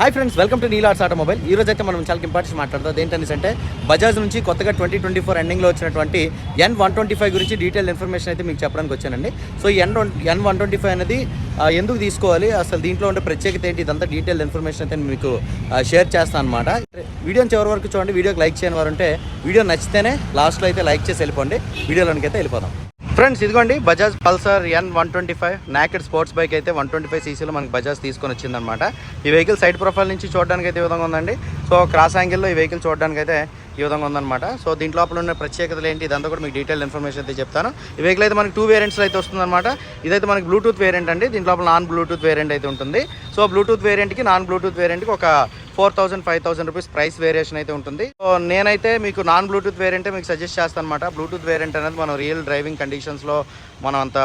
Hi friends welcome to నీలార్స్ automobile ఈ రోజు అయితే మనం చాలా ఇంపార్టెంట్ మాట్లాడతాం ఏంటనేసి అంటే బజాజ్ నుంచి కొత్తగా ట్వంటీ ట్వంటీ ఫోర్ ఎండింగ్లో వచ్చినటువంటి ఎన్ వన్ ట్వంటీ ఫైవ్ గురించి డీటెయిల్ ఇన్ఫర్మేషన్ అయితే మీకు చెప్పడానికి వచ్చానండి. So N N one twenty five అనేది ఎందుకు తీసుకోవాలి? అసలు దీంట్లో ఉండే ప్రత్యేకత ఏంటి? ఇదంతా డీటెయిల్ ఇన్ఫర్మేషన్ అయితే మీకు షేర్ చేస్తాను అనమాట వీడియోని చివరి వరకు చూడండి. వీడియోకి లైక్ చేయని వారు ఉంటే వీడియో నచ్చితేనే లాస్ట్లో అయితే లైక్ చేసి వెళ్ళిపోండి. వీడియోలోనికి అయితే వెళ్ళిపోదాం. ఫ్రెండ్స్ ఇదిగోండి Bajaj Pulsar N one twenty five naked sports bike అయితే వన్ ట్వంటీ ఫైవ్ సీసీలో మనకి బజాజ్ తీసుకొని వచ్చిందనమాట ఈ వెహికల్ సైడ్ ప్రొఫైల్ నుంచి చూడడానికి అయితే ఈ విధంగా ఉందండి. సో క్రాస్ యాంగిల్లో ఈ వెహికల్ చూడడానికి అయితే ఈ విధంగా ఉందన్నమాట. సో దీంట్లో లోపల ఉన్న ప్రత్యేకతలు ఏంటి? ఇదంతా కూడా మీకు డీటెయిల్ ఇన్ఫర్మేషన్ అయితే చెప్తాను. ఈ వెహికల్ అయితే మనకి టూ వేరియంట్స్లో అయితే వస్తుందన్నమాట. ఇదైతే మనకి బ్లూటూత్ వేరియంట్ అండి. దీంట్లో లోపల నాన్ బ్లూటూత్ వేరియంట్ అయితే ఉంటుంది. సో బ్లూటూత్ వేరియంట్కి నాన్ బ్లూటూత్ వేరియంట్కి ఒక four thousand five thousand rupees price variation అయితే ఉంటుంది. సో నేనైతే మీకు నాన్ బ్లూటూత్ వేరియంటే మీకు సజెస్ట్ చేస్తాను అనమాట బ్లూటూత్ వేరియంట్ అనేది మనం రియల్ డ్రైవింగ్ కండిషన్స్లో మనం అంత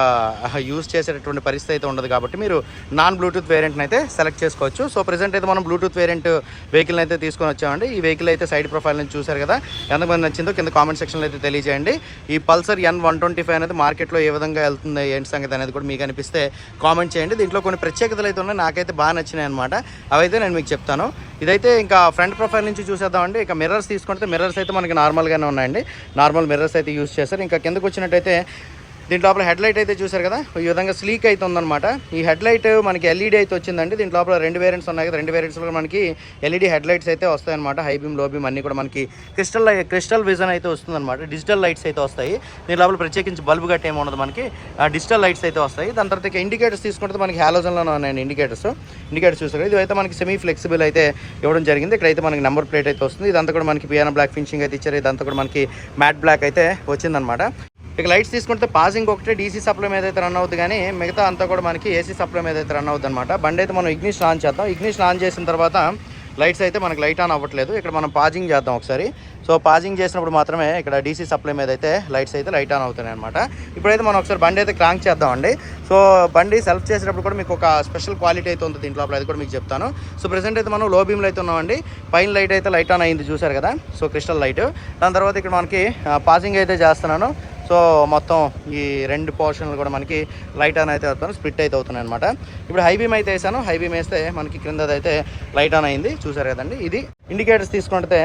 యూజ్ చేసేటటువంటి పరిస్థితి అయితే ఉండదు కాబట్టి మీరు నాన్ బ్లూటూత్ వేరియంట్ని అయితే సెలెక్ట్ చేసుకోవచ్చు. సో ప్రజెంట్ అయితే మనం బ్లూటూత్ వేరియంట్ వెహికల్ అయితే తీసుకొని వచ్చామండి. ఈ వెహికల్ అయితే సైడ్ ప్రొఫైల్ నుంచి చూశారు కదా ఎంతమంది నచ్చిందో కింద కామెంట్ సెక్షన్లో అయితే తెలియజేయండి. ఈ Pulsar N one twenty five అనేది మార్కెట్లో ఏ విధంగా వెళ్తుంది ఏంటి సంగతి అనేది కూడా మీకు అనిపిస్తే కామెంట్ చేయండి. దీంట్లో కొన్ని ప్రత్యేకతలు అయితే ఉన్నాయి నాకైతే బాగా నచ్చినాయి అనమాట అవైతే నేను మీకు చెప్తాను. ఇదైతే ఇంకా ఫ్రంట్ ప్రొఫైల్ నుంచి చూసేద్దామండి. ఇక మిర్రర్స్ తీసుకుంటే మిర్రర్స్ అయితే మనకి నార్మల్గానే ఉన్నాయండి. నార్మల్ మిర్రర్స్ అయితే యూస్ చేస్తారు. ఇంకా కిందకు వచ్చినట్టయితే దీంట్లో లోపల హెడ్ లైట్ అయితే చూసారు కదా? ఈ విధంగా స్లీక్ అయితే ఉందన్నమాట. ఈ హెడ్ లైట్ మనకి ఎల్ఈడి అయితే వచ్చిందండి. దీంట్ లోపల రెండు వేరియంట్స్ ఉన్నాయి కదా. రెండు వేరియంట్స్ కూడా మనకి ఎల్ఈడి హెడ్ లైట్స్ అయితే వస్తాయన్నమాట. హై బీమ్లో బీమ్ అన్ని కూడా మనకి క్రిస్టల్ క్రిస్టల్ విజన్ అయితే వస్తుందన్నమాట. డిజిటల్ లైట్స్ అయితే వస్తాయి. దీని లోపల ప్రత్యేకించి బల్బు గట్ట ఏమి ఉండదు మనకి. డిజిటల్ లైట్స్ అయితే వస్తాయి. దాని తర్వాత ఇండికేటర్స్ తీసుకుంటే మనకి హాలోజన్లోనే ఉన్నాయండి ఇండికేటర్స్. ఇండికేటర్స్ చూసారు ఇది అయితే మనకి సెమీ ఫ్లెక్సిబుల్ అయితే ఇవ్వడం జరిగింది. ఇక్కడైతే మనకి నెంబర్ ప్లేట్ అయితే వస్తుంది. ఇదంతా కూడా మనకి పియానో బ్లాక్ ఫినిషింగ్ అయితే ఇచ్చారు. ఇదంతా కూడా మనకి మ్యాట్ బ్లాక్ అయితే వచ్చిందనమాట ఇక లైట్స్ తీసుకుంటే పాసింగ్ ఒకటే డీసీ సప్లై మీద అయితే రన్ అవుతుంది కానీ మిగతా అంతా కూడా మనకి ఏసీ సప్లై మీద అయితే రన్ అవుతుంది అనమాట బండి అయితే మనం ఇగ్నిషన్ ఆన్ చేద్దాం. ఇగ్నిషన్ ఆన్ చేసిన తర్వాత లైట్స్ అయితే మనకి లైట్ ఆన్ అవ్వట్లేదు. ఇక్కడ మనం పాజింగ్ చేద్దాం ఒకసారి. సో పాజింగ్ చేసినప్పుడు మాత్రమే ఇక్కడ డీసీ సప్లై మీద అయితే లైట్స్ అయితే లైట్ ఆన్ అవుతున్నాయి అనమాట ఇప్పుడైతే మనం ఒకసారి బండి అయితే క్రాంక్ చేద్దామండి. సో బండి సెల్ఫ్ చేసేటప్పుడు కూడా మీకు ఒక స్పెషల్ క్వాలిటీ అయితే ఉంది దీంట్లో అది కూడా మీకు చెప్తాను. సో ప్రెసెంట్ అయితే మనం లో బీమ్లో అయితే ఉన్నామండి. పైన లైట్ అయితే లైట్ ఆన్ అయింది చూసారు కదా? సో క్రిస్టల్ లైట్ దాని తర్వాత ఇక్కడ మనకి పాసింగ్ అయితే చేస్తున్నాను. సో మొత్తం ఈ రెండు పోర్షన్లు కూడా మనకి లైట్ ఆన్ అయితే అవుతాను స్ప్లిట్ అయితే అవుతున్నాయి అనమాట ఇప్పుడు హై బీమ్ అయితే వేసాను. హై బీమ్ వేస్తే మనకి క్రింద అయితే లైట్ ఆన్ అయింది. చూసారు కదండి ఇది ఇండికేటర్స్ తీసుకుంటే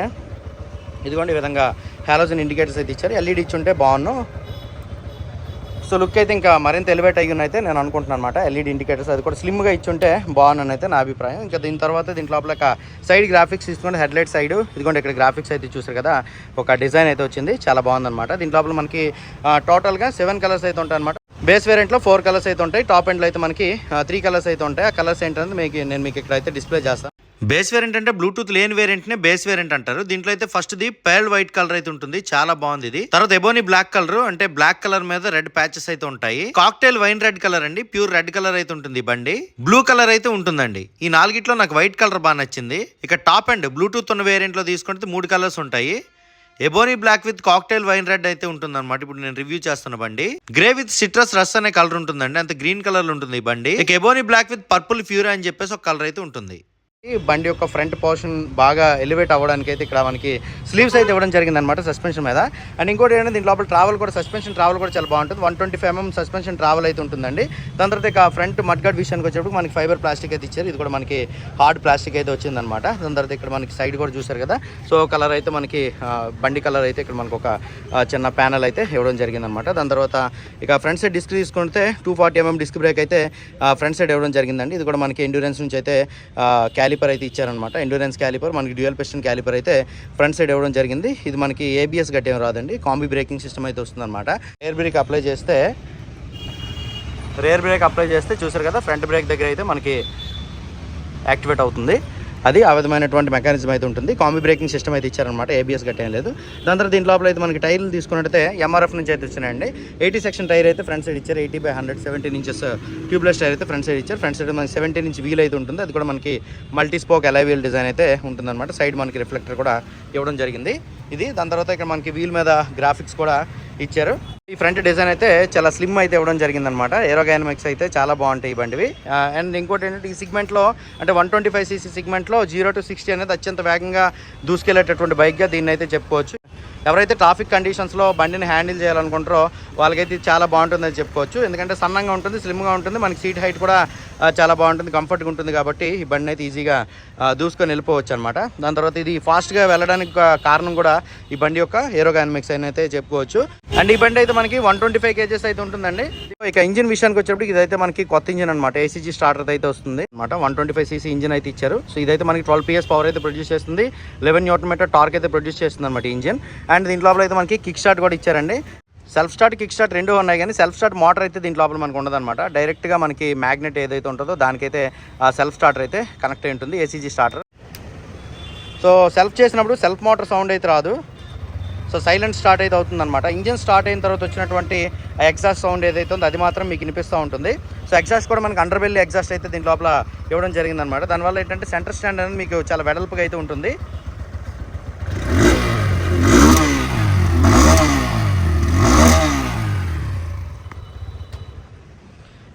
ఇదిగోండి ఈ విధంగా హాలోజన్ ఇండికేటర్స్ అయితే ఇచ్చారు. ఎల్ఈడి ఇచ్చి ఉంటే బాగున్నాను సో లుక్ అయితే ఇంకా మరింత ఎలివేట్ అయ్యి అయితే నేను అనుకుంటున్నాను అనమాట ఎల్ఈడి ఇండికేటర్స్ అది కూడా స్లిమ్గా ఇచ్చుంటే బాగున్నాను అయితే నా అభిప్రాయం. ఇంకా దీని తర్వాత దీంట్లో లోపల సైడ్ గ్రాఫిక్స్ తీసుకుంటే హెడ్లైట్ సైడ్ ఇదిగోండి ఇక్కడ గ్రాఫిక్స్ అయితే చూసారు కదా. ఒక డిజైన్ అయితే వచ్చింది. చాలా బాగుందన్నమాట దీని లోపల మనకి టోటల్గా సెవెన్ కలర్స్ అయితే ఉంటాయి అనమాట బేస్ వేరియంట్లో ఫోర్ కలర్స్ అయితే ఉంటాయి. టాప్ ఎండ్లో అయితే మనకి త్రీ కలర్స్ అయితే ఉంటాయి. ఆ కలర్స్ ఏంటంటే మీకు నేను మీకు ఇక్కడ అయితే డిస్ప్లే చేస్తాను. బేస్ వేరియంట్ అంటే బ్లూటూత్ లేని వేరియంట్ నే బేస్ వేరియంట్ అంటారు. దీంట్లో అయితే first the pale white colour అయితే ఉంటుంది. చాలా బాగుంది ఇది. తర్వాత ఎబోని బ్లాక్ కలర్ అంటే బ్లాక్ కలర్ మీద రెడ్ ప్యాచెస్ అయితే ఉంటాయి. కాక్టైల్ వైన్ రెడ్ కలర్ అండి. ప్యూర్ రెడ్ కలర్ అయితే ఉంటుంది బండి. బ్లూ కలర్ అయితే ఉంటుందండి. ఈ నాలుగిట్లో నాకు వైట్ కలర్ బాగా నచ్చింది. ఇక టాప్ అండ్ బ్లూటూత్ ఉన్న వేరియంట్లో తీసుకుంటే మూడు కలర్స్ ఉంటాయి. Ebony black with cocktail wine red అయితే ఉంటుంది అనమాట ఇప్పుడు నేను రివ్యూ చేస్తున్న బండి. గ్రే విత్ సిట్రస్ రస్ అనే కలర్ ఉంటుందండి. అంత గ్రీన్ కలర్లో ఉంటుంది ఈ బండి. ఇక ebony black with purple fury అని చెప్పేసి ఒక కలర్ అయితే ఉంటుంది. బండి యొక్క ఫ్రంట్ పోర్షన్ బాగా ఎలివేట్ అవ్వడానికి అయితే ఇక్కడ మనకి స్లీవ్స్ అయితే ఇవ్వడం జరిగింది అనమాట సస్పెన్షన్ మీద. అండ్ ఇంకోటి ఏంటంటే దీని లోపల ట్రావెల్ కూడా సస్పెన్షన్ ట్రావెల్ కూడా చాలా బాగుంటుంది. One twenty five mm suspension travel అయితే ఉంటుందండి. దాని తర్వాత ఇక ఫ్రంట్ మడ్గార్డ్ విషయానికి వచ్చేటప్పుడు మనకి ఫైబర్ ప్లాస్టిక్ అయితే ఇచ్చారు. ఇది కూడా మనకి హార్డ్ ప్లాస్టిక్ అయితే వచ్చిందనమాట దాని తర్వాత ఇక్కడ మనకి సైడ్ కూడా చూసారు కదా. సో కలర్ అయితే మనకి బండి కలర్ అయితే ఇక్కడ మనకు ఒక చిన్న ప్యానల్ అయితే ఇవ్వడం జరిగిందనమాట దాని తర్వాత ఇక ఫ్రంట్ సైడ్ డిస్క్ తీసుకుంటే two forty MM disc brake అయితే ఫ్రంట్ సైడ్ ఇవ్వడం జరిగిందండి. ఇది కూడా మనకి ఎండ్యూరెన్స్ నుంచి అయితే క్యాలిపర్ అయితే ఇచ్చారనమాట ఎండ్యూరెన్స్ క్యాలిపర్. మనకి డ్యూయల్ పెస్టన్ క్యాలిపర్ అయితే ఫ్రంట్ సైడ్ ఇవ్వడం జరిగింది. ఇది మనకి ఏబిఎస్ గట్టి ఏం రాదండి. కాంబీ బ్రేకింగ్ సిస్టమ్ అయితే వస్తుందన్నమాట. ఎయిర్ బ్రేక్ అప్లై చేస్తే రేర్ బ్రేక్ అప్లై చేస్తే చూసారు కదా ఫ్రంట్ బ్రేక్ దగ్గర అయితే మనకి యాక్టివేట్ అవుతుంది. అది ఆ విధమైనటువంటి మెకానిజం అయితే ఉంటుంది. కాంబీ బ్రేకింగ్ సిస్టమ్ అయితే ఇచ్చారనమాట ఏబిఎస్ గట్టేం లేదు. దాని తర్వాత దీని లోపల అయితే మనకి టైర్లు తీసుకున్నట్టయితే ఎంఆర్ఎఫ్ నుంచి అయితే వచ్చినాయండి. ఎయిటీ సెక్షన్ టైర్ అయితే ఫ్రంట్ సైడ్ ఇచ్చారు. Eighty by hundred seventeen inches tubeless tyre అయితే ఫ్రంట్ సైడ్ ఇచ్చారు. ఫ్రంట్ సైడ్ మనకి సెవెంటీన్ ఇంచ్ వీల్ అయితే ఉంటుంది. అది కూడా మనకి multi spoke alloy wheel design అయితే ఉంటుందన్నమాట. సైడ్ మనకి రిఫ్లెక్టర్ కూడా ఇవ్వడం జరిగింది. ఇది. దాని తర్వాత ఇక్కడ మనకి వీల్ మీద గ్రాఫిక్స్ కూడా ఇచ్చారు. ఈ ఫ్రంట్ డిజైన్ అయితే చాలా స్లిమ్ అయితే ఇవ్వడం జరిగిందనమాట ఏరోగైనమిక్స్ అయితే చాలా బాగుంటాయి ఈ బండివి. అండ్ ఇంకోటి ఏంటంటే ఈ సిగ్మెంట్లో అంటే వన్ ట్వంటీ ఫైవ్ సీసీ సిగ్మెంట్లో జీరో టు సిక్స్టీ అనేది అత్యంత వేగంగా దూసుకెళ్ళేటటువంటి బైక్గా దీన్ని అయితే చెప్పుకోవచ్చు. ఎవరైతే ట్రాఫిక్ కండిషన్స్లో బండిని హ్యాండిల్ చేయాలనుకుంటారో వాళ్ళకైతే చాలా బాగుంటుందని చెప్పుకోవచ్చు. ఎందుకంటే సన్నంగా ఉంటుంది స్లిమ్గా ఉంటుంది. మనకి సీట్ హైట్ కూడా చాలా బాగుంటుంది కంఫర్ట్గా ఉంటుంది కాబట్టి ఈ బండి అయితే ఈజీగా దూసుకొని వెళ్ళిపోవచ్చు అనమాట దాని తర్వాత ఇది ఫాస్ట్గా వెళ్ళడానికి కారణం కూడా ఈ బండి యొక్క ఏరోగానమిక్స్ అని అయితే చెప్పుకోవచ్చు. అండ్ ఈ బండి అయితే మనకి వన్ ట్వంటీ ఫైవ్ కేజెస్ అయితే ఉంటుందండి. ఇక ఇంజిన్ విషయానికి వచ్చేటప్పుడు ఇదైతే మనకి కొత్త ఇంజిన్ అనమాట ఏసీజీ స్టార్టర్ అయితే వస్తుంది. అనమాట one twenty five CC engine అయితే ఇచ్చారు. సో ఇదైతే మనకి ట్వెల్వ్ పిఎస్ పవర్ అయితే ప్రొడ్యూస్ చేస్తుంది. లెవెన్ న్యూటన్ మీటర్ టార్క్ అయితే ప్రొడ్యూస్ చేస్తుంది అనమాట ఇంజిన్. అండ్ దీంట్లో అయితే మనకి కిక్ స్టార్ట్ కూడా ఇచ్చారండి. సెల్ఫ్ స్టార్ట్ కిక్ స్టార్ట్ రెండు ఉన్నాయి కానీ సెల్ఫ్ స్టార్ట్ మోటార్ అయితే దీని లోపల మనకు ఉండదన్నమాట. డైరెక్ట్గా మనకి మ్యాగ్నెట్ ఏదైతే ఉంటుందో దానికైతే ఆ సెల్ఫ్ స్టార్టర్ అయితే కనెక్ట్ అయి ఉంటుంది ఏసీజీ స్టార్టర్. సో సెల్ఫ్ చేసినప్పుడు సెల్ఫ్ మోటార్ సౌండ్ అయితే రాదు. సో సైలెంట్ స్టార్ట్ అయితే అవుతుందన్నమాట. ఇంజన్ ఇంజిన్ స్టార్ట్ అయిన తర్వాత వచ్చినటువంటి ఎగ్జాస్ట్ సౌండ్ ఏదైతే ఉందో అది మాత్రం మీకు వినిపిస్తూ ఉంటుంది. సో ఎగ్జాస్ట్ కూడా మనకి అండర్ బెల్లి ఎగ్జాస్ట్ అయితే దీని లోపల ఇవ్వడం జరిగిందనమాట దానివల్ల ఏంటంటే సెంటర్ స్టాండ్ అనేది మీకు చాలా వెడల్పుగా అయితే ఉంటుంది.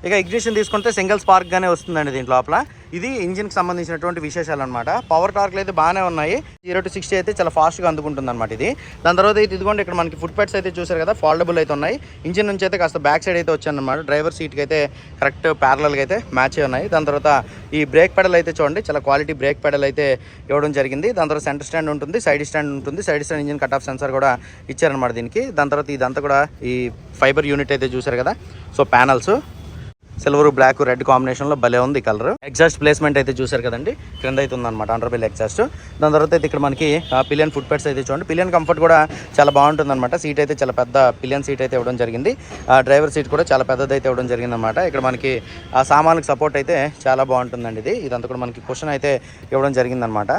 ఇక ఇగ్నిషన్ తీసుకుంటే సింగిల్ స్పార్క్ గానే వస్తుందండి దీంట్ లోపల. ఇది ఇంజిన్కి సంబంధించినటువంటి విశేషాలు అనమాట పవర్ టార్క్లు అయితే బాగానే ఉన్నాయి. జీరో టు సిక్స్టీ అయితే చాలా ఫాస్ట్గా అందుకుంటుంది అనమాట ఇది. దాని తర్వాత అయితే ఇదిగోండి ఇక్కడ మనకి ఫుట్ ప్యాడ్స్ అయితే చూసారు కదా ఫాల్డబుల్ అయితే ఉన్నాయి. ఇంజిన్ నుంచి అయితే కాస్త బ్యాక్ సైడ్ అయితే వచ్చానమాట డ్రైవర్ సీట్కి అయితే కరెక్ట్ ప్యారలల్గా అయితే మ్యాచ్ అయి ఉన్నాయి. దాని తర్వాత ఈ బ్రేక్ పెడల్ అయితే చూడండి చాలా క్వాలిటీ బ్రేక్ పెడల్ అయితే ఇవ్వడం జరిగింది. దాని తర్వాత సెంటర్ స్టాండ్ ఉంటుంది సైడ్ స్టాండ్ ఉంటుంది. Side stand engine cut off sensor కూడా ఇచ్చారనమాట దీనికి. దాని తర్వాత ఇదంతా కూడా ఈ ఫైబర్ యూనిట్ అయితే చూసారు కదా. So panels silver black red కాంబినేషన్లో భలే ఉంది కలర్. ఎగ్జాస్ట్ ప్లేస్మెంట్ అయితే చూసారు కదండి? క్రింద అయితే ఉందన్నమాట అండర్బిల్ ఎగ్జాస్ట్ దాని తర్వాత అయితే ఇక్కడ మనకి పిలియన్ ఫుట్ పెట్స్ అయితే చూడండి. పిలియన్ కంఫర్ట్ కూడా చాలా బాగుంటుంది అనమాట సీట్ అయితే చాలా పెద్ద పిలియన్ సీట్ అయితే ఇవ్వడం జరిగింది. డ్రైవర్ సీట్ కూడా చాలా పెద్దది అయితే ఇవ్వడం జరిగింది అనమాట ఇక్కడ మనకి ఆ సామాన్లకు సపోర్ట్ అయితే చాలా బాగుంటుందండి ఇది. ఇదంతా కూడా మనకి క్వశ్చన్ అయితే ఇవ్వడం జరిగిందనమాట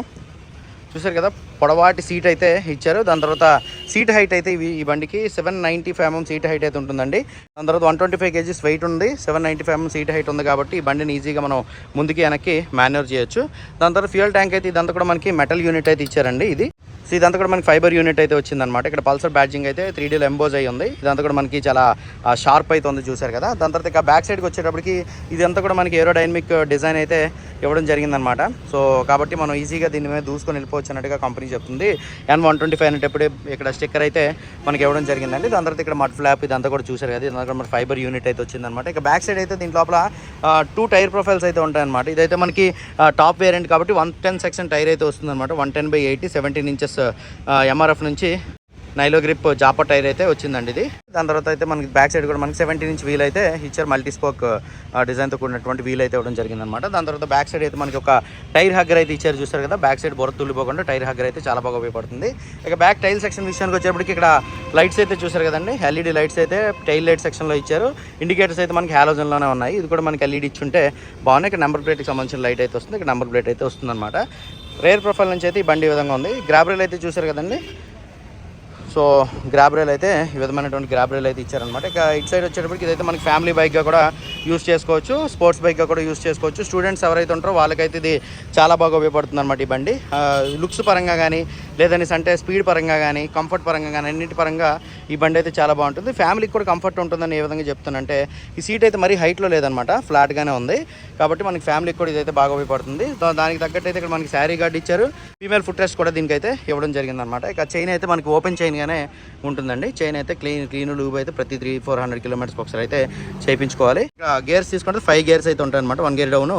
చూసారు కదా? పొడవాటి సీట్ అయితే ఇచ్చారు. దాని తర్వాత సీట్ హైట్ అయితే ఇవి ఈ బండికి seven ninety five mm seat height అయితే ఉంటుందండి. దాని తర్వాత one twenty five kgs weight ఉంది. Seven ninety five mm seat height ఉంది కాబట్టి ఈ బండిని ఈజీగా మనం ముందుకి వెనక్కి మేనేజ్ చేయొచ్చు. దాని తర్వాత ఫ్యూయల్ ట్యాంక్ అయితే ఇదంతా కూడా మనకి మెటల్ యూనిట్ అయితే ఇచ్చారండి ఇది. సో ఇదంతా కూడా మనకి ఫైబర్ యూనిట్ అయితే వచ్చిందనమాట ఇక్కడ పల్సర్ బ్యాడ్జింగ్ అయితే త్రీ డీలో ఎంబోజ్ అయ్యి ఉంది. ఇదంతా కూడా మనకి చాలా షార్ప్ అయితే ఉంది చూసారు కదా. దాని తర్వాత ఇక బ్యాక్ సైడ్కి వచ్చేటప్పటికి ఇదంతా కూడా మనకి ఏరోడైనమిక్ డిజైన్ అయితే ఇవ్వడం జరిగిందనమాట సో కాబట్టి మనం ఈజీగా దీని మీద దూసుకొని వెళ్ళిపోవచ్చు అన్నట్టుగా కంపెనీ చెప్తుంది. ఎన్ వన్ ట్వంటీ ఫైవ్ అనేటప్పుడు ఇక్కడ స్టిక్కర్ అయితే మనకి ఇవ్వడం జరిగిందండి. దాని తర్వాత ఇక్కడ మడ్ ఫ్లాప్ ఇదంతా కూడా చూసారు కదా. ఇదంతా కూడా మన ఫైబర్ యూనిట్ అయితే వచ్చిందనమాట ఇక బ్యాక్ సైడ్ అయితే దీని లోపల టూ టైర్ ప్రొఫైల్స్ అయితే ఉంటాయన్నమాట. ఇదైతే మనకి టాప్ వేరియంట్ కాబట్టి వన్ టెన్ సెక్షన్ టైర్ అయితే వస్తుందన్నమాట. One ten by eighty seventeen inches MRF నుంచి. నైలో గ్రిప్ జాపర్ టైర్ అయితే వచ్చిందండి ఇది. దాని తర్వాత అయితే మనకి బ్యాక్ సైడ్ కూడా మనకి సెవెంటీన్ ఇంచ్ వీల్ అయితే ఇచ్చారు. మల్టీ స్పోక్ డిజైన్తో కూడినటువంటి వీల్ అయితే ఇవ్వడం జరిగిందనమాట దాని తర్వాత బ్యాక్ సైడ్ అయితే మనకి ఒక టైర్ హగ్గర్ అయితే ఇచ్చారు చూస్తారు కదా. బ్యాక్ సైడ్ బొర తుల్లిపోకుండా టైర్ హగ్గర్ అయితే చాలా బాగా ఉపయోగపడుతుంది. ఇక బ్యాక్ టైల్ సెక్షన్ విషయానికి వచ్చేప్పటికి ఇక్కడ లైట్స్ అయితే చూసారు కదండి. ఎల్ఈడి లైట్స్ అయితే టైల్ లైట్ సెక్షన్లో ఇచ్చారు. ఇండికేటర్స్ అయితే మనకి హాలోజన్లోనే ఉన్నాయి. ఇది కూడా మనకి ఎల్ఈడి ఇచ్చుంటే బాగున్నాయి. ఇక్కడ నెంబర్ ప్లేట్కి సంబంధించిన లైట్ అయితే వస్తుంది. ఇక్కడ నెంబర్ ప్లేట్ అయితే వస్తుందన్నమాట. రేర్ ప్రొఫైల్ నుంచి అయితే ఈ బండి విధంగా ఉంది. గ్రాబ్రేల్ అయితే చూసారు కదండి. సో గ్రాబ్ రైల్ అయితే ఈ విధమైనటువంటి గ్రాబ్ రైల్ అయితే ఇచ్చారనమాట ఇక ఇటు సైడ్ వచ్చేటప్పటికి ఇదైతే మనకి ఫ్యామిలీ బైక్గా కూడా యూస్ చేసుకోవచ్చు స్పోర్ట్స్ బైక్గా కూడా యూస్ చేసుకోవచ్చు. స్టూడెంట్స్ ఎవరైతే ఉంటారో వాళ్ళకైతే ఇది చాలా బాగా ఉపయోగపడుతుంది అనమాట ఈ బండి. లుక్స్ పరంగా కానీ లేదనేసి అంటే స్పీడ్ పరంగా కానీ కంఫర్ట్ పరంగా కానీ అన్నింటి పరంగా ఈ బండి అయితే చాలా బాగుంటుంది. ఫ్యామిలీకి కూడా కంఫర్ట్ ఉంటుందని ఏ విధంగా చెప్తానంటే ఈ సీట్ అయితే మరీ హైట్లో లేదనమాట ఫ్లాట్గానే ఉంది. కాబట్టి మనకి ఫ్యామిలీకి కూడా ఇదైతే బాగా ఉపయోగపడుతుంది. దానికి తగ్గట్టు అయితే ఇక్కడ మనకి శారీ గార్డ్ ఇచ్చారు. ఫీమేల్ ఫుట్ రెస్ట్ కూడా దీనికైతే ఇవ్వడం జరిగిందనమాట ఇక చైన్ అయితే మనకి ఓపెన్ చైన్ గానే ఉంటుందండి. చైన్ అయితే క్లీన్ క్లీన్ లూబ్ అయితే ప్రతి త్రీ ఫోర్ హండ్రెడ్ కిలోమీటర్స్ ఒకసారి అయితే చేయించుకోవాలి. గేర్స్ తీసుకుంటే ఫైవ్ గేర్స్ అయితే ఉంటాయి అనమాట one gear down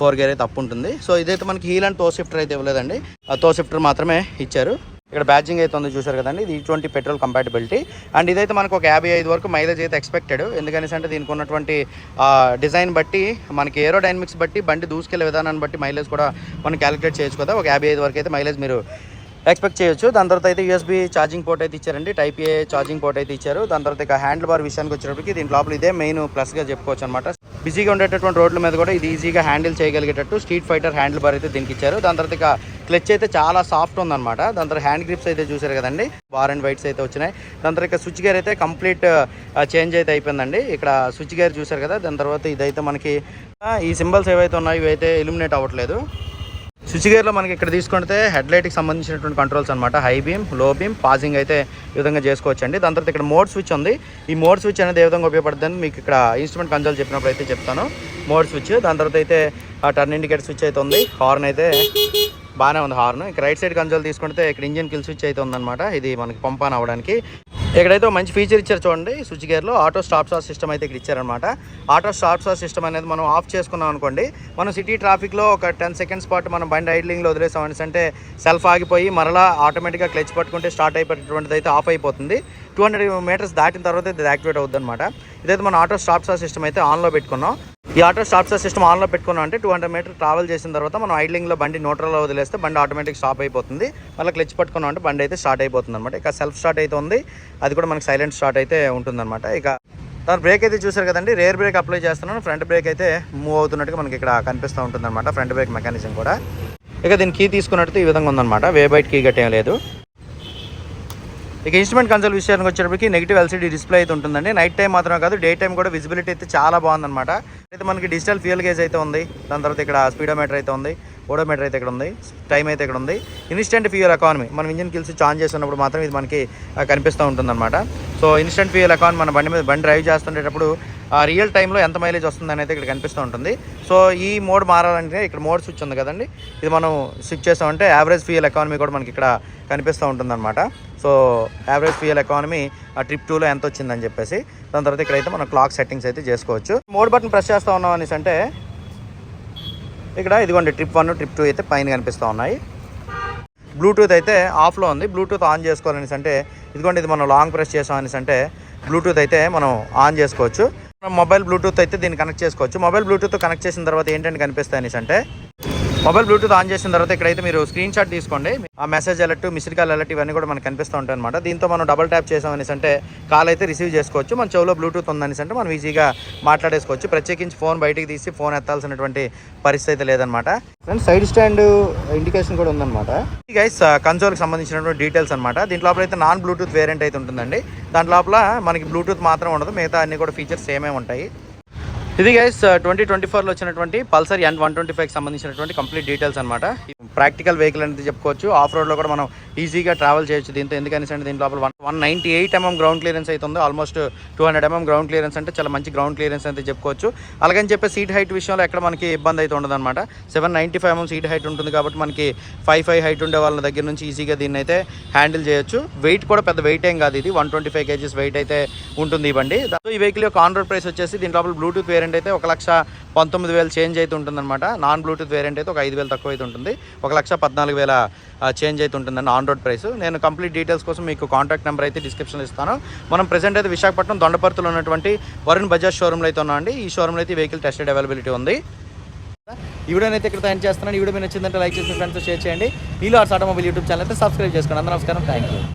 four gear అయితే అప్ ఉంటుంది. సో ఇదైతే మనకి హీల్ అండ్తో షిఫ్టర్ అయితే ఇవ్వలేదండి. ఆ తో షిఫ్టర్ మాత్రమే ఇచ్చారు. ఇక్కడ బ్యాచింగ్ అయితే ఉంది చూసారు కదండి. ఇది ఇటువంటి పెట్రోల్ కంపాటబిలిటీ అండ్ ఇదైతే మనకు ఒక యాభై ఐదు వరకు మైలేజ్ అయితే ఎక్స్పెక్టెడ్ ఎందుకనేసి అంటే దీనికి ఉన్నటువంటి డిజైన్ బట్టి మనకి ఏరో డైనమిక్స్ బట్టి బండి దూసుకెళ్ళే విధానాన్ని బట్టి మైలేజ్ కూడా మనం క్యాలిక్యులేట్ చేయొచ్చు కదా. ఒక యాభై ఐదు వరకు అయితే మైలేజ్ మీరు ఎక్స్పెక్ట్ చేయొచ్చు. దాని తర్వాత అయితే యూఎస్బీ ఛార్జింగ్ పోర్ట్ అయితే ఇచ్చారండి. టైప్ ఏ ఛార్జింగ్ పోర్ట్ అయితే ఇచ్చారు. దాని తర్వాత ఇక హ్యాండిల్ బార్ విషయానికి వచ్చేటప్పటికి దీని లోపల ఇదే మెయిన్ ప్లస్గా చెప్పుకోవచ్చు అనమాట బిజీగా ఉండేటటువంటి రోడ్ల మీద కూడా ఇది ఈజీగా హ్యాండిల్ చేయగలిగేటట్టు స్ట్రీట్ ఫైటర్ హ్యాండిల్ బార్ అయితే దీనికి ఇచ్చారు. దాని తర్వాత ఇక క్లచ్ అయితే చాలా సాఫ్ట్ ఉందన్నమాట. దాని తర్వాత హ్యాండ్ గ్రిప్స్ అయితే చూసారు కదండి. బార్ అండ్ వైట్స్ అయితే వచ్చినాయి. దాని తర్వాత స్విచ్ గేర్ అయితే కంప్లీట్ చేంజ్ అయితే అయిపోయిందండి. ఇక్కడ స్విచ్ గేర్ చూసారు కదా. దాని తర్వాత ఇదైతే మనకి ఈ సింబల్స్ ఏవైతే ఉన్నాయో ఇవైతే ఎలిమినేట్ అవ్వట్లేదు. స్విచ్ గేర్లో మనకి ఇక్కడ తీసుకుంటే హెడ్ లైట్కి సంబంధించినటువంటి కంట్రోల్స్ అనమాట హై బీమ్లో బీమ్ పాజింగ్ అయితే ఈ విధంగా చేసుకోవచ్చు అండి దాని తర్వాత ఇక్కడ మోడ్ స్విచ్ ఉంది. ఈ మోడ్ స్విచ్ అనేది ఏ విధంగా ఉపయోగపడుతుంది మీకు ఇక్కడ ఇన్స్ట్రుమెంట్ కన్సోల్ చెప్పినప్పుడు అయితే చెప్తాను. మోడ్ స్విచ్ దాని తర్వాత అయితే ఆ టర్న్ ఇండికేటర్ స్విచ్ అయితే ఉంది. హార్న్ అయితే బాగానే ఉంది హార్న్. ఇక రైట్ సైడ్ కన్సోల్ తీసుకుంటే ఇక్కడ ఇంజిన్ కిల్ స్విచ్ అయితే ఉందన్నమాట. ఇది మనకి పంపాన్ అవ్వడానికి ఇక్కడైతే మంచి ఫీచర్ ఇచ్చారు చూడండి స్విచ్ గేర్లో ఆటో స్టాప్ స్టార్ సిస్టమ్ అయితే ఇక్కడ ఇచ్చారనమాట ఆటో స్టాప్ స్టార్ సిస్టమ్ అనేది మనం ఆఫ్ చేసుకున్నాం అనుకోండి మనం సిటీ ట్రాఫిక్లో ఒక టెన్ సెకండ్స్ పాటు మనం బండి ఐడ్లింగ్లో వదిలేసాం అంటే సెల్ఫ్ ఆగిపోయి మరలా ఆటోమేటిక్గా క్లచ్ పట్టుకుంటే స్టార్ట్ అయిపోయేటువంటిది అయితే ఆఫ్ అయిపోతుంది. టూ హండ్రెడ్ మీటర్స్ దాటిన తర్వాత ఇది యాక్టివేట్ అవుతుంది అనమాట ఇదైతే మనం ఆటో స్టాప్ స్టార్ సిస్టమ్ అయితే ఆన్లో పెట్టుకున్నాం. ఈ ఆటో స్టాప్ సిస్టమ్ ఆన్లో పెట్టుకున్నాం అంటే టూ హండ్రెడ్ మీటర్ ట్రావెల్ చేసిన తర్వాత మనం ఐడ్లింగ్లో బండి న్యూట్రల్లో వదిలేస్తే బండి ఆటోమేటిక్ స్టాప్ అయిపోతుంది. మళ్ళీ క్లిచ్ పట్టుకున్నాం అంటే బండి అయితే స్టార్ట్ అయిపోతుంది అనమాట ఇక సెల్ఫ్ స్టార్ట్ అయితే ఉంది. అది కూడా మనకి సైలెంట్ స్టార్ట్ అయితే ఉంటుందన్నమాట. ఇక దాని బ్రేక్ అయితే చూసారు కదండి. రేర్ బ్రేక్ అప్లై చేస్తున్నాను. ఫ్రంట్ బ్రేక్ అయితే మూవ్ అవుతున్నట్టుగా మనకి ఇక్కడ కనిపిస్తూ ఉంటుంది అనమాట ఫ్రంట్ బ్రేక్ మెకానిజం కూడా. ఇక దీని కీ తీసుకున్నట్టు ఈ విధంగా ఉందన్నమాట. వే బైట్ కీ గట్టేం లేదు. ఇక ఇన్స్ట్రుమెంట్ కన్సోల్ విషయానికి వచ్చేటప్పటికి నెగిటివ్ ఎల్సీడీ డిస్ప్లే అయితే ఉంటుందండి. నైట్ టైం మాత్రం కాదు డే టైం కూడా విజిబిలిటీ అయితే చాలా బాగుందన్నమాట. అయితే మనకి డిజిటల్ ఫ్యూయల్ గేజ్ అయితే ఉంది. దాని తర్వాత ఇక్కడ స్పీడోమీటర్ అయితే ఉంది ఓడోమీటర్ అయితే ఇక్కడ ఉంది టైం అయితే ఇక్కడ ఉంది. ఇన్స్టెంట్ ఫ్యూయల్ ఎకానమీ మనం ఇంజిన్ కిల్స్ ఆన్ చేస్తున్నప్పుడు మాత్రం ఇది మనకి కనిపిస్తూ ఉంటుందన్నమాట. సో ఇన్స్టెంట్ ఫ్యూయల్ ఎకానమీ మన బండి మీద బండి డ్రైవ్ చేస్తుండేటప్పుడు రియల్ టైంలో ఎంత మైలేజ్ వస్తుందని అయితే ఇక్కడ కనిపిస్తూ ఉంటుంది. సో ఈ మోడ్ మారాలంటే ఇక్కడ మోడ్ స్విచ్ ఉంది కదండి. ఇది మనం స్విచ్ చేస్తామంటే యావరేజ్ ఫ్యూయల్ ఎకానమీ కూడా మనకి ఇక్కడ కనిపిస్తూ ఉంటుందన్నమాట. సో యావరేజ్ ఫ్యూయల్ ఎకానమీ ఆ ట్రిప్ టూలో ఎంత వచ్చిందని చెప్పేసి దాని తర్వాత ఇక్కడైతే మనం క్లాక్ సెట్టింగ్స్ అయితే చేసుకోవచ్చు. మోడ్ బటన్ ప్రెస్ చేస్తూ ఉన్నాం అనేసి అంటే ఇక్కడ ఇదిగోండి ట్రిప్ వన్ ట్రిప్ టూ అయితే పైన కనిపిస్తూ ఉన్నాయి. బ్లూటూత్ అయితే ఆఫ్లో ఉంది. బ్లూటూత్ ఆన్ చేసుకోవాలనేసి అంటే ఇదిగోండి ఇది మనం లాంగ్ ప్రెస్ చేసాం అనేసి అంటే బ్లూటూత్ అయితే మనం ఆన్ చేసుకోవచ్చు. మొబైల్ బ్లూటూత్ అయితే దీన్ని కనెక్ట్ చేసుకోవచ్చు. మొబైల్ బ్లూటూత్ కనెక్ట్ చేసిన తర్వాత ఏంటంటే కనిపిస్తాయి అనేసి అంటే మొబైల్ బ్లూటూత్ ఆన్ చేసిన తర్వాత ఇక్కడైతే మీరు స్క్రీన్ షాట్ తీసుకోండి. ఆ message alert missed call alert ఇవన్నీ కూడా మనకు కనిపిస్తూ ఉంటాయి అనమాట దీంతో మనం డబల్ ట్యాప్ చేసాం అంటే కాల్ అయితే రిసీవ్ చేసుకోవచ్చు. మన చెవులో బ్లూటూత్ ఉందనేసి అంటే మనం ఈజీగా మాట్లాడేసుకోవచ్చు. ప్రత్యేకించి ఫోన్ బయటికి తీసి ఫోన్ ఎత్తాల్సినటువంటి పరిస్థితి అయితే లేదనమాట ఫ్రెండ్స్ సైడ్ స్టాండ్ ఇండికేషన్ కూడా ఉందన్నమాట. గైస్ కన్సోల్కి సంబంధించినటువంటి డీటెయిల్స్ అనమాట దీంట్లో లోపల అయితే నాన్ బ్లూటూత్ వేరియంట్ అయితే ఉంటుందండి. దాని లోపల మనకి బ్లూటూత్ మాత్రం ఉండదు. మిగతా అన్ని కూడా ఫీచర్స్ సేమే ఉంటాయి. ఇది గైస్ ట్వంటీ ట్వంటీ ఫోర్లో వచ్చినటువంటి పల్సర్ ఎన్ వన్ ట్వంటీ ఫైవ్కి సంబంధించినటువంటి కంప్లీట్ డీటెయిల్స్ అనమాట ప్రాక్టికల్ వెహికల్ అనేది చెప్పుకోవచ్చు. ఆఫ్ రోడ్లో కూడా మనం ఈజీగా ట్రావెల్ చేయొచ్చు దీంతో. ఎందుకని అంటే దీని లోపల one one ninety eight mm ground clearance అయితే ఉంది almost two hundred mm ground clearance అంటే చాలా మంచి గ్రౌండ్ క్లియరెన్స్ అయితే చెప్పుకోవచ్చు. అలాగని చెప్పి సీట్ హైట్ విషయంలో ఎక్కడ మనకి ఇబ్బంది అయితే ఉండదు అనమాట seven ninety five mm seat height ఉంటుంది కాబట్టి మనకి ఫైవ్ ఫైవ్ హైట్ ఉండే వాళ్ళ దగ్గర నుంచి ఈజీగా దీన్ని అయితే హ్యాండిల్ చేయొచ్చు. వెయిట్ కూడా పెద్ద వెయిట్ ఏం కాదు ఇది. One twenty five kgs weight అయితే ఉంటుంది ఈ బండి. దాంతో ఈ వెహికల్ యొక్క ఆన్ రోడ్ ప్రైస్ వచ్చేసి దీని లోపల బ్లూటూత్ వేరియంట్ అయితే ఒక లక్ష పంతొమ్మిది వేలు చేంజ్ అయితే ఉంటుందన్నమాట. నాన్ బ్లూటూత్ వేరియంట్ అయితే ఒక ఐదు వేలు తక్కువ అయితే ఉంటుంది. ఒక లక్ష పద్నాలుగు వేల చేంజ్ అయితే ఉంటుందండి ఆన్ రోడ్ ప్రైస్ నేను కంప్లీట్ డీటెయిల్స్ కోసం మీకు కాంటాక్ట్ నెంబర్ అయితే డిస్క్రిప్షన్ ఇస్తాను. మనం ప్రెసెంట్ అయితే విశాఖపట్నం దొండపర్తిలో ఉన్నటువంటి వరుణ్ బజాజ్ షోరూమ్లో అయితే ఉన్నామండి ఈ షోరూమ్లో అయితే వెహికల్ టెస్టెడ్ అవైలబిలిటీ ఉంది. ఈ వీడియో అయితే ఇక్కడ తయారు చేస్తున్నాను. ఈ వీడియో మీరు నచ్చిందంటే లైక్ చేసి ఫ్రెండ్స్ షేర్ చేయండి. మీలో ఆర్స్ ఆటోమొబైల్ యూట్యూబ్ ఛానల్ అయితే సబ్స్క్రైబ్ చేసుకోండి. అందరూ నమస్కారం. Thank you